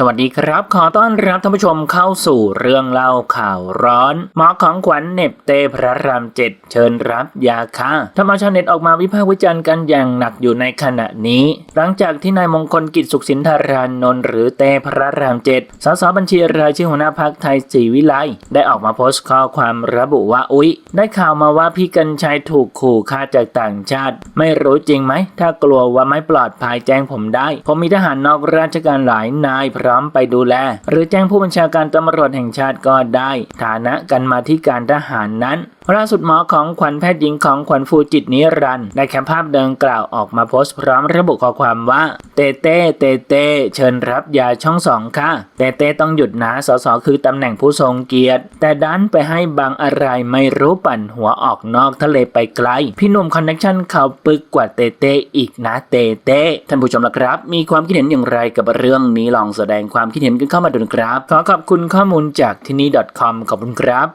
สวัสดีครับ ขอต้อนรับท่านผู้ชมเข้าสู่เรื่องเล่าข่าวร้อนหมอของขวัญเน็บเตพระรามเจ็ดเชิญรับยาค่าทำเอาชาวเน็ตออกมาวิพากษ์วิจารณ์กันอย่างหนักอยู่ในขณะนี้ หลังจากที่นายมงคลกิจสุขสินธารานนท์หรือเตพระรามเจ็ดสสบัญชีรายชื่อหัวหน้าพักไทยศรีวิไลได้ออกมาโพสต์ข้อความระบุว่าอุ๊ย ได้ข่าวมาว่าพี่กัญชัยถูกขู่ฆ่าจากต่างชาติ ไม่รู้จริงไหมถ้ากลัวว่าไม่ปลอดภัยแจ้งผมได้ ผมมีทหารนอกราชการหลายนายพร้อมไปดูแล หรือแจ้งผู้บัญชาการตำรวจแห่งชาติก็ได้ ฐานะกันมาที่การทหารนั้น ล่าสุดหมอของขวัญแพทย์หญิงของขวัญฟูจิตนิรันด์ได้แคปภาพดังกล่าวออกมาโพสต์พร้อมระบุข้อความว่า เตเต้เตเต้เชิญรับยาช่องสองค่ะ เตเต้ต้องหยุดนะสสคือตำแหน่งผู้ทรงเกียรติ แต่ดันไปให้บางอะไรไม่รู้ปั่นหัวออกนอกทะเลไปไกล พี่หนุ่มคอนเนคชั่นเขาปึกกว่าเตเต้อีกนะเตเต้ท่านผู้ชมละครับ มีความคิดเห็นอย่างไรกับเรื่องนี้ลองแสดงความคิดเห็นกันเข้ามาดูนะครับ ขอขอบคุณข้อมูลจากที่นี่ .com ขอบคุณครับ